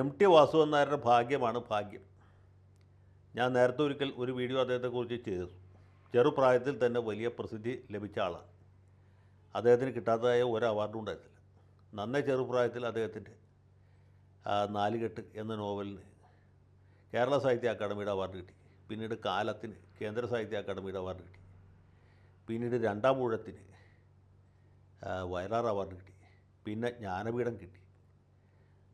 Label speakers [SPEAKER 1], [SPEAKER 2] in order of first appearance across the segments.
[SPEAKER 1] M T Vasavan നായരുടെ ഭാഗ്യമാണ് ഭാഗ്യം. ഞാൻ നേരത്തെ ഒരിക്കൽ ഒരു വീഡിയോ അദ്ദേഹത്തെക്കുറിച്ച് ചെയ്തു. ചെറുപ്രായത്തിൽ തന്നെ വലിയ പ്രസിദ്ധി ലഭിച്ച ആളാണ്. അദ്ദേഹത്തിന് കിട്ടാത്തതായ ഒരു അവാർഡും ഉണ്ടായിട്ടില്ല. നന്നേ ചെറുപ്രായത്തിൽ അദ്ദേഹത്തിന്റെ നാലുകെട്ട് എന്ന നോവലിന് കേരള സാഹിത്യ അക്കാദമിയുടെ അവാർഡ് കിട്ടി. പിന്നീട് കാലത്തിന് കേന്ദ്ര സാഹിത്യ അക്കാദമിയുടെ അവാർഡ് കിട്ടി. പിന്നീട് രണ്ടാം ഊഴത്തിന് വയലാർ അവാർഡ് കിട്ടി. പിന്നെ ജ്ഞാനപീഠം കിട്ടി.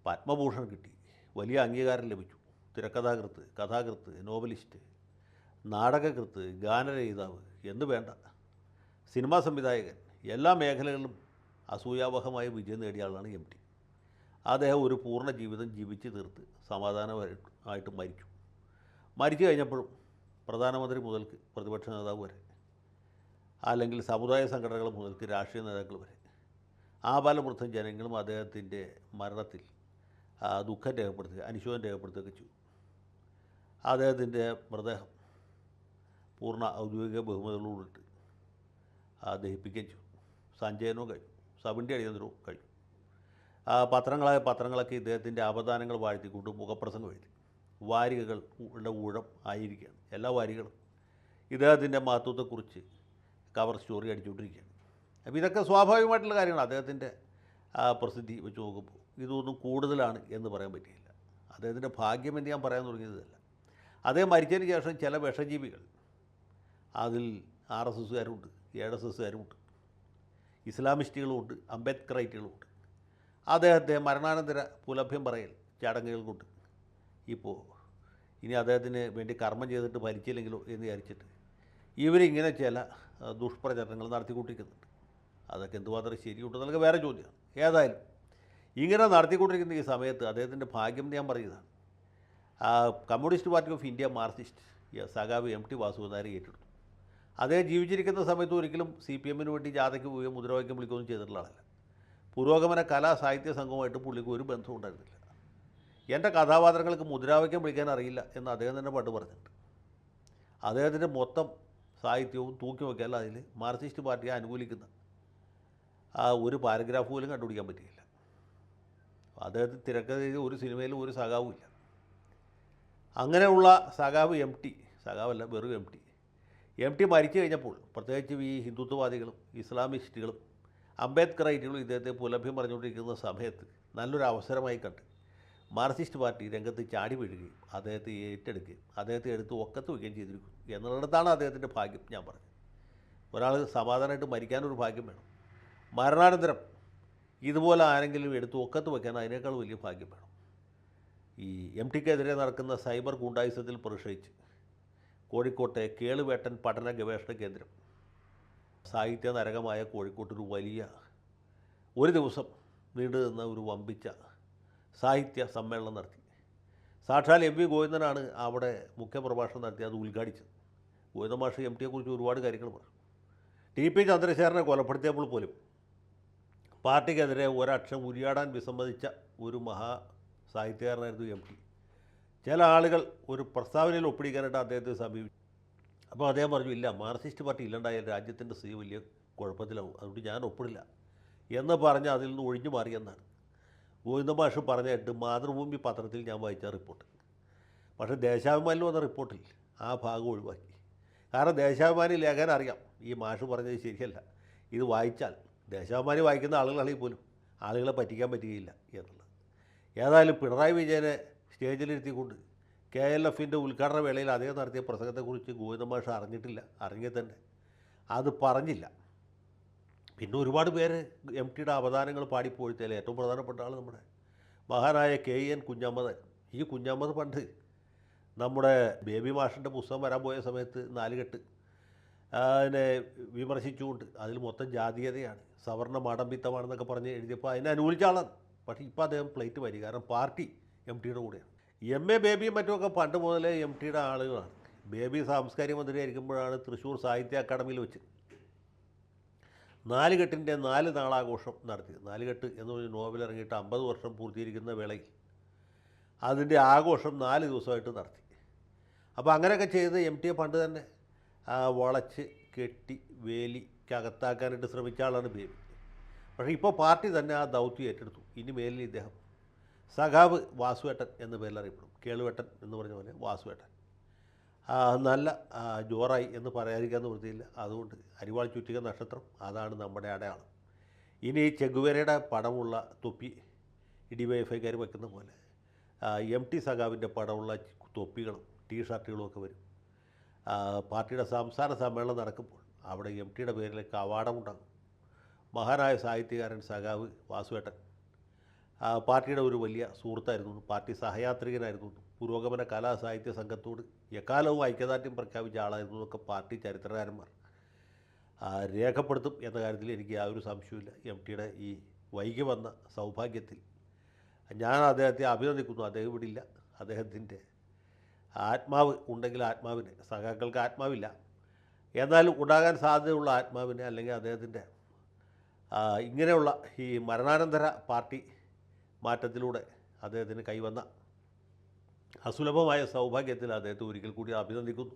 [SPEAKER 1] പത്മഭൂഷൺ കിട്ടി. വലിയ അംഗീകാരം ലഭിച്ചു. തിരക്കഥാകൃത്ത് കഥാകൃത്ത് നോവലിസ്റ്റ് നാടകകൃത്ത് ഗാനരചയിതാവ് എന്ന് വേണ്ട. സിനിമാ സംവിധായകൻ. എല്ലാ മേഖലകളിലും അസൂയാവഹമായ വിജയം നേടിയ ആളാണ് എം ടി. അദ്ദേഹം ഒരു പൂർണ ജീവിതം ജീവിച്ച് തീർത്ത് സമാധാനമായിട്ട് മരിച്ചു. മരിച്ചു കഴിഞ്ഞപ്പോഴും പ്രധാനമന്ത്രി മുതൽക്ക് പ്രതിപക്ഷ നേതാവ് വരെ അല്ലെങ്കിൽ സമുദായ സംഘടനകൾ മുതൽക്ക് രാഷ്ട്രീയ നേതാക്കൾ വരെ. ആപാലവൃദ്ധം ജനങ്ങളും അദ്ദേഹത്തിന്റെ മരണത്തിൽ ദുഃഖം രേഖപ്പെടുത്തുക അനുശോചനം രേഖപ്പെടുത്തുകയൊക്കെ ചെയ്തു. അദ്ദേഹത്തിന്റെ മൃതദേഹം പൂർണ ഔദ്യോഗിക ബഹുമതികളോടിട്ട് ദഹിപ്പിക്കുകയും ചെയ്തു. സഞ്ചയനവും കഴിഞ്ഞു. സബിന്റെ അടിയന്തരവും കഴിഞ്ഞു. പത്രങ്ങളായ പത്രങ്ങളൊക്കെ ഇദ്ദേഹത്തിന്റെ അവദാനങ്ങൾ വാഴ്ത്തിക്കൊണ്ട് മുഖപ്രസംഗം എഴുതി. വാരികകൾ ഊഴം ആയിരിക്കുകയാണ്. എല്ലാ വാരികളും ഇദ്ദേഹത്തിന്റെ മഹത്വത്തെക്കുറിച്ച് കവർ സ്റ്റോറി അടിച്ചുകൊണ്ടിരിക്കുകയാണ്. അപ്പോൾ ഇതൊക്കെ സ്വാഭാവികമായിട്ടുള്ള കാര്യങ്ങൾ അദ്ദേഹത്തിന്റെ പ്രസിദ്ധി വെച്ച് നോക്കുമ്പോൾ ഇതൊന്നും കൂടുതലാണ് എന്ന് പറയാൻ പറ്റിയില്ല. അദ്ദേഹത്തിന്റെ ഭാഗ്യമെന്ന് ഞാൻ പറയാൻ തുടങ്ങിയതല്ല. അദ്ദേഹം മരിച്ചതിന് ശേഷം ചില വിഷജീവികൾ അതിൽ ആർ എസ് എസ്സുകാരുമുണ്ട് എ എസ് എസ്സുകാരുമുണ്ട് ഇസ്ലാമിസ്റ്റുകളുമുണ്ട് അംബേദ്കറൈറ്റുകളുമുണ്ട്. അദ്ദേഹത്തെ മരണാനന്തര പുലഭ്യം പറയൽ ചടങ്ങുകൾ കൊണ്ട് ഇപ്പോൾ ഇനി അദ്ദേഹത്തിന് വേണ്ടി കർമ്മം ചെയ്തിട്ട് ഭരിച്ചില്ലെങ്കിലോ എന്ന് വിചാരിച്ചിട്ട് ഇവരിങ്ങനെ ചില ദുഷ്പ്രചരണങ്ങൾ നടത്തിക്കൊണ്ടിരിക്കുന്നുണ്ട്. അതൊക്കെ എന്തുമാത്രം ശരിയുണ്ടെന്നൊക്കെ വേറെ ചോദ്യമാണ്. ഏതായാലും ഇങ്ങനെ നടത്തിക്കൊണ്ടിരിക്കുന്ന ഈ സമയത്ത് അദ്ദേഹത്തിന്റെ ഭാഗ്യം ഞാൻ പറയുന്നതാണ്. Communist party of India Marxist സഖാവ് എം ടി വാസുദേവനാരെ ഏറ്റെടുത്തു. അദ്ദേഹം ജീവിച്ചിരിക്കുന്ന സമയത്ത് ഒരിക്കലും സി പി എമ്മിന് വേണ്ടി ജാഥയ്ക്ക് പോവുകയോ മുദ്രാവാക്യം വിളിക്കുകയൊന്നും ചെയ്തിട്ടുള്ള ആളല്ല. പുരോഗമന കലാ സാഹിത്യ സംഘവുമായിട്ട് പുള്ളിക്ക് ഒരു ബന്ധവും ഉണ്ടായിരുന്നില്ല. എന്റെ കഥാപാത്രങ്ങൾക്ക് മുദ്രാവാക്യം വിളിക്കാൻ അറിയില്ല എന്ന് അദ്ദേഹം തന്നെ പാട്ട് പറഞ്ഞിട്ടുണ്ട്. അദ്ദേഹത്തിന്റെ മൊത്തം സാഹിത്യവും തൂക്കി നോക്കിയാൽ അതിൽ മാർക്സിസ്റ്റ് പാർട്ടിയെ അനുകൂലിക്കുന്ന ആ ഒരു പാരഗ്രാഫ് പോലും കണ്ടുപിടിക്കാൻ പറ്റിയില്ല. അദ്ദേഹത്തിന് തിരക്കഥ ചെയ്ത് ഒരു സിനിമയിലും ഒരു സഖാവും ഇല്ല. അങ്ങനെയുള്ള സഖാവ് എം ടി സഖാവല്ല വെറും എം ടി. എം ടി മരിച്ചു കഴിഞ്ഞപ്പോൾ പ്രത്യേകിച്ചും ഈ ഹിന്ദുത്വവാദികളും ഇസ്ലാമിസ്റ്റുകളും അംബേദ്കറൈറ്റുകളും ഇദ്ദേഹത്തെ പുലഭ്യം പറഞ്ഞുകൊണ്ടിരിക്കുന്ന സമയത്ത് നല്ലൊരു അവസരമായി കണ്ട് മാർക്സിസ്റ്റ് പാർട്ടി രംഗത്ത് ചാടി വീഴുകയും അദ്ദേഹത്തെ ഏറ്റെടുക്കുകയും അദ്ദേഹത്തെ എടുത്ത് ഒക്കത്ത് വയ്ക്കുകയും ചെയ്തിരിക്കുന്നു എന്നുള്ളിടത്താണ് അദ്ദേഹത്തിന്റെ ഭാഗ്യം ഞാൻ പറഞ്ഞത്. ഒരാൾ സമാധാനമായിട്ട് മരിക്കാനൊരു ഭാഗ്യം വേണം. മരണാനന്തരം ഇതുപോലെ ആരെങ്കിലും എടുത്ത് ഒക്കത്ത് വയ്ക്കാൻ അതിനേക്കാൾ വലിയ ഭാഗ്യം വേണം. ഈ എം ടിക്കെതിരെ നടക്കുന്ന സൈബർ ഗുണ്ടായുസത്തിൽ പ്രതിഷേധിച്ച് കോഴിക്കോട്ടെ കേളുവേട്ടൻ പഠന ഗവേഷണ കേന്ദ്രം സാഹിത്യ നരകമായ കോഴിക്കോട്ടൊരു വലിയ ഒരു ദിവസം നീണ്ടു നിന്ന ഒരു വമ്പിച്ച സാഹിത്യ സമ്മേളനം നടത്തി. സാക്ഷാൽ എം വി ഗോവിന്ദനാണ് അവിടെ മുഖ്യപ്രഭാഷണം നടത്തി അത് ഉദ്ഘാടിച്ചത്. ഗോവിന്ദ മാഷ് എം ടിയെക്കുറിച്ച് ഒരുപാട് കാര്യങ്ങൾ പറഞ്ഞു. ടി പി ചന്ദ്രശേഖരനെ കൊലപ്പെടുത്തിയപ്പോൾ പോലും പാർട്ടിക്കെതിരെ ഒരക്ഷം ഉരിയാടാൻ വിസമ്മതിച്ച ഒരു മഹാ സാഹിത്യകാരനായിരുന്നു എം ടി. ചില ആളുകൾ ഒരു പ്രസ്താവനയിൽ ഒപ്പിടിക്കാനായിട്ട് അദ്ദേഹത്തെ സമീപിച്ചു അപ്പോൾ അദ്ദേഹം പറഞ്ഞു ഇല്ല മാർക്സിസ്റ്റ് പാർട്ടി ഇല്ലാണ്ടായാൽ രാജ്യത്തിന്റെ സ്ഥിതി വലിയ കുഴപ്പത്തിലാവും. അതുകൊണ്ട് ഞാൻ ഒപ്പിടില്ല. എന്ന് പറഞ്ഞ് അതിൽ നിന്ന് ഒഴിഞ്ഞു മാറിയെന്നാണ് ഗോവിന്ദ മാഷ് പറഞ്ഞിട്ട് മാതൃഭൂമി പത്രത്തിൽ ഞാൻ വായിച്ച റിപ്പോർട്ട്. പക്ഷേ ദേശാഭിമാനിൽ വന്ന റിപ്പോർട്ടിൽ ആ ഭാഗം ഒഴിവാക്കി. കാരണം ദേശാഭിമാനി ലേഖനം അറിയാം. ഈ മാഷ് പറഞ്ഞത് ശരിയല്ല. ഇത് വായിച്ചാൽ ദേശാഭിമാനി വായിക്കുന്ന ആളുകളാണെങ്കിൽ പോലും ആളുകളെ പറ്റിക്കാൻ പറ്റുകയില്ല എന്നുള്ളത്. ഏതായാലും പിണറായി വിജയനെ സ്റ്റേജിലിരുത്തിക്കൊണ്ട് കെ എൽ എഫിന്റെ ഉദ്ഘാടന വേളയിൽ അദ്ദേഹം നടത്തിയ പ്രസംഗത്തെക്കുറിച്ച് ഗോവിന്ദ മാഷ് അറിഞ്ഞിട്ടില്ല അറിഞ്ഞേ തന്നെ അത് പറഞ്ഞില്ല. പിന്നെ ഒരുപാട് പേര് എം ടിയുടെ അവതാരങ്ങൾ പാടിപ്പോഴ്ത്തിയാൽ ഏറ്റവും പ്രധാനപ്പെട്ട ആൾ നമ്മുടെ മഹാനായ കെ എൻ കുഞ്ഞമ്മദൻ. ഈ കുഞ്ഞമ്മദ് പണ്ട് നമ്മുടെ ബേബി മാഷിന്റെ പുസ്തകം വരാൻ പോയ സമയത്ത് നാലുകെട്ട് അതിനെ വിമർശിച്ചുകൊണ്ട് അതിൽ മൊത്തം ജാതീയതയാണ്. സവർണ മാടമ്പിത്തമാണെന്നൊക്കെ പറഞ്ഞ് എഴുതിയപ്പോൾ അതിനെ അനുകൂലിച്ച ആളാണ് പക്ഷേ ഇപ്പോൾ അദ്ദേഹം പ്ലേറ്റ് വരി. കാരണം പാർട്ടി എം ടിയുടെ കൂടെയാണ്. എം എ ബേബിയും മറ്റുമൊക്കെ പണ്ട് മുതലേ എം ടിയുടെ ആളുകളാണ്. ബേബി സാംസ്കാരിക മന്ത്രിയായിരിക്കുമ്പോഴാണ് തൃശ്ശൂർ സാഹിത്യ അക്കാദമിയിൽ വെച്ച് നാലുകെട്ടിന്റെ നാല് നാളാഘോഷം നടത്തിയത്. നാലുകെട്ട് എന്ന് പറഞ്ഞ നോവൽ ഇറങ്ങിയിട്ട് അമ്പത് വർഷം പൂർത്തീകരിക്കുന്ന വേളയിൽ അതിന്റെ ആഘോഷം നാല് ദിവസമായിട്ട് നടത്തി. അപ്പോൾ അങ്ങനെയൊക്കെ ചെയ്ത് എം ടിയെ പണ്ട് തന്നെ വളച്ച് കെട്ടി വേലിക്കകത്താക്കാനായിട്ട് ശ്രമിച്ച ആളാണ് ബേബി. പക്ഷേ ഇപ്പോൾ പാർട്ടി തന്നെ ആ ദൗത്യം ഏറ്റെടുത്തു. ഇനി മേലിൽ ഇദ്ദേഹം സഖാവ് വാസുവേട്ടൻ എന്ന പേരിൽ അറിയപ്പെടും. കേളുവേട്ടൻ എന്ന് പറഞ്ഞ പോലെ വാസുവേട്ടൻ. നല്ല ആ, ജോറായി എന്ന് പറയാതിരിക്കാൻ നിവൃത്തിയില്ല അതുകൊണ്ട് അരിവാൾ ചുറ്റിക നക്ഷത്രം അതാണ് നമ്മുടെ അടയാളം. ഇനി ചെഗുവേരയുടെ പടമുള്ള തൊപ്പി ഇടിവൈഫൈക്കാർ വയ്ക്കുന്ന പോലെ ആ, എം ടി സഖാവിന്റെ പടമുള്ള തൊപ്പികളും ടീ ഷർട്ടുകളും ഒക്കെ വരും. ആ, പാർട്ടിയുടെ സംസ്ഥാന സമ്മേളനം നടക്കുമ്പോൾ അവിടെ എം ടിയുടെ പേരിലേക്ക് അവാർഡമുണ്ടാകും. മഹാനായ സാഹിത്യകാരൻ സഖാവ് വാസുവേട്ടൻ. പാർട്ടിയുടെ ഒരു വലിയ സുഹൃത്തായിരുന്നു പാർട്ടി സഹയാത്രികനായിരുന്നു പുരോഗമന കലാ സാഹിത്യ സംഘത്തോട് എക്കാലവും ഐക്യദാർഢ്യം പ്രഖ്യാപിച്ച ആളായിരുന്നു എന്നൊക്കെ പാർട്ടി ചരിത്രകാരന്മാർ. രേഖപ്പെടുത്തും എന്ന കാര്യത്തിൽ എനിക്ക് യാതൊരു സംശയവുമില്ല. എം ടിയുടെ ഈ വൈകി വന്ന സൗഭാഗ്യത്തിൽ ഞാൻ അദ്ദേഹത്തെ അഭിനന്ദിക്കുന്നു. അദ്ദേഹം ഇവിടില്ല അദ്ദേഹത്തിന്റെ ആത്മാവ് ഉണ്ടെങ്കിൽ ആത്മാവിന് സഖാക്കൾക്ക് ആത്മാവില്ല. എന്നാലും ഉണ്ടാകാൻ സാധ്യതയുള്ള ആത്മാവിന് അല്ലെങ്കിൽ അദ്ദേഹത്തിന്റെ ഇങ്ങനെയുള്ള ഈ മരണാനന്തര പാർട്ടി മാറ്റത്തിലൂടെ അദ്ദേഹത്തിന് കൈവന്ന അസുലഭമായ സൗഭാഗ്യത്തിൽ അദ്ദേഹത്തെ ഒരിക്കൽ കൂടി അഭിനന്ദിക്കുന്നു.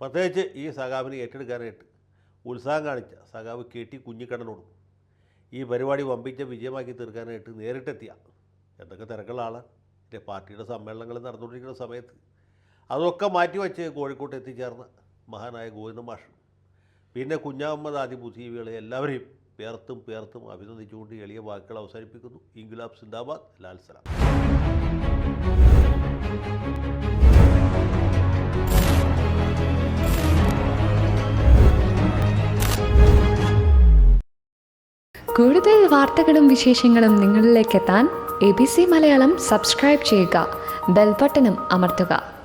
[SPEAKER 1] പ്രത്യേകിച്ച് ഈ സഖാവിനെ ഏറ്റെടുക്കാനായിട്ട് ഉത്സാഹം കാണിച്ച സഖാവ് കെ ടി കുഞ്ഞിക്കണ്ണനോടും ഈ പരിപാടി വമ്പിച്ച വിജയമാക്കി തീർക്കാനായിട്ട് നേരിട്ടെത്തിയ എന്തൊക്കെ തിരക്കുള്ള ആളാണ്. പാർട്ടിയുടെ സമ്മേളനങ്ങൾ നടന്നുകൊണ്ടിരിക്കുന്ന സമയത്ത് അതൊക്കെ മാറ്റി മാറ്റിവെച്ച് കോഴിക്കോട്ട് എത്തിച്ചേർന്ന മഹാനായ ഗോവിന്ദ മാഷ്. പിന്നെ കുഞ്ഞാമ്മദ് ആദി ബുദ്ധിജീവികളെ എല്ലാവരെയും പേർത്തും പേർത്തും അഭിനന്ദിച്ചുകൊണ്ട് എളിയ വാക്കുകൾ അവസാനിപ്പിക്കുന്നു. ഇൻഗുലാബ് സിന്ദാബാദ് ലാൽ സലാം.
[SPEAKER 2] കൂടുതൽ വാർത്തകളും വിശേഷങ്ങളും നിങ്ങളിലേക്ക് എത്താൻ A B C Malayalam subscribe ചെയ്യുക. ബെൽബട്ടനും അമർത്തുക.